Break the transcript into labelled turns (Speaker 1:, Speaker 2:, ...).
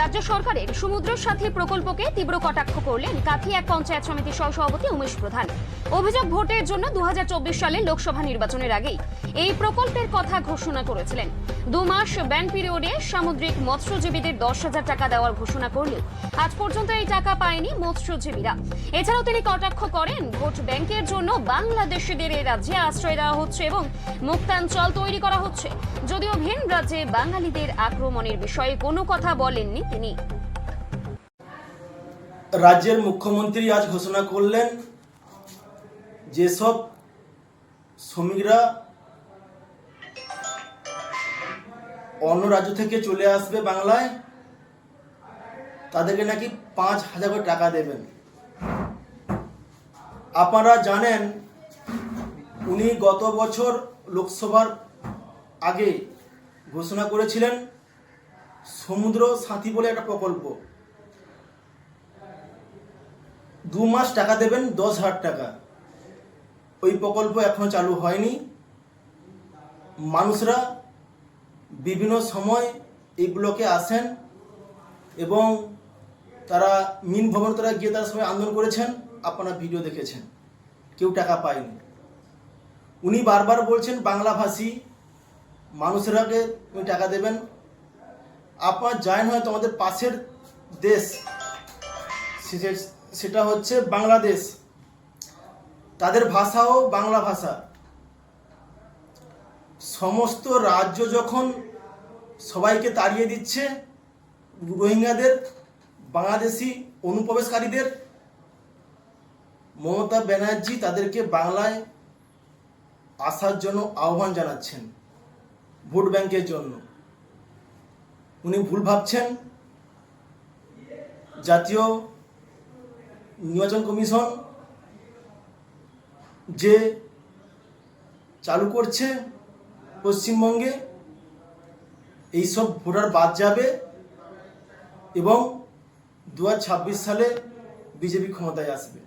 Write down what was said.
Speaker 1: রাজ্য সরকারের সমুদ্র সাথী প্রকল্পকে তীব্র কটাক্ষ করলেন কাথি এক পঞ্চায়েত সমিতির সহসভাপতি উমেশ প্রধান। অভিযোগ ভোটের জন্য দুহাজার চব্বিশ সালে লোকসভা নির্বাচনের আগেই এই প্রকল্পের কথা ঘোষণা করেছিলেন। দু মাস ব্যান পিরিয়ডে সামুদ্রিক মৎস্যজীবীদের দশ হাজার টাকা দেওয়ার ঘোষণা করলেও আজ পর্যন্ত এই টাকা পায়নি মৎস্যজীবীরা। এছাড়াও তিনি কটাক্ষ করেন, ভোট ব্যাংকের জন্য বাংলাদেশিদের এই রাজ্যে আশ্রয় দেওয়া হচ্ছে এবং মুক্তাঞ্চল তৈরি করা হচ্ছে। যদিও ভিন রাজ্যে বাঙালিদের আক্রমণের বিষয়ে কোনো কথা বলেননি তিনি।
Speaker 2: রাজ্যের মুখ্যমন্ত্রী আজ ঘোষণা করলেন যেসব শ্রমিকরা অন্য রাজ্য থেকে চলে আসবে বাংলায়, তাদেরকে নাকি পাঁচ হাজার করে টাকা দেবেন। আপনারা জানেন, উনি গত বছর লোকসভার আগে ঘোষণা করেছিলেন সমুদ্র সাথী বলে একটা প্রকল্প। দু মাস টাকা দেবেন, দশ হাজার টাকা। ওই প্রকল্প এখনও চালু হয়নি। মানুষরা বিভিন্ন সময় এই ব্লকে আসেন এবং তারা মিন ভবন তারা গিয়ে তারা সবাই আন্দোলন করেছেন। আপনারা ভিডিও দেখেছেন। কেউ টাকা পায়নি। উনি বারবার বলছেন, বাংলাভাষী মানুষরাকে উনি টাকা দেবেন। আপনার জানেন হয়তো আমাদের পাশের দেশ। সেটা হচ্ছে বাংলাদেশ। তাদের ভাষাও বাংলা ভাষা। সমস্ত রাজ্য যখন সবাইকে তাড়িয়ে দিচ্ছে, রোহিঙ্গাদের, বাংলাদেশি অনুপ্রবেশকারীদের, মমতা ব্যানার্জি তাদেরকে বাংলায় আসার জন্য আহ্বান জানাচ্ছেন ভোট ব্যাংকের জন্য। উনি ভুল ভাবছেন। জাতীয় নির্বাচন কমিশন যে চালু করছে পশ্চিমবঙ্গে, এইসব ভোটার বাদ যাবে এবং দুহাজার ছাব্বিশ সালে বিজেপি ক্ষমতায় আসবে।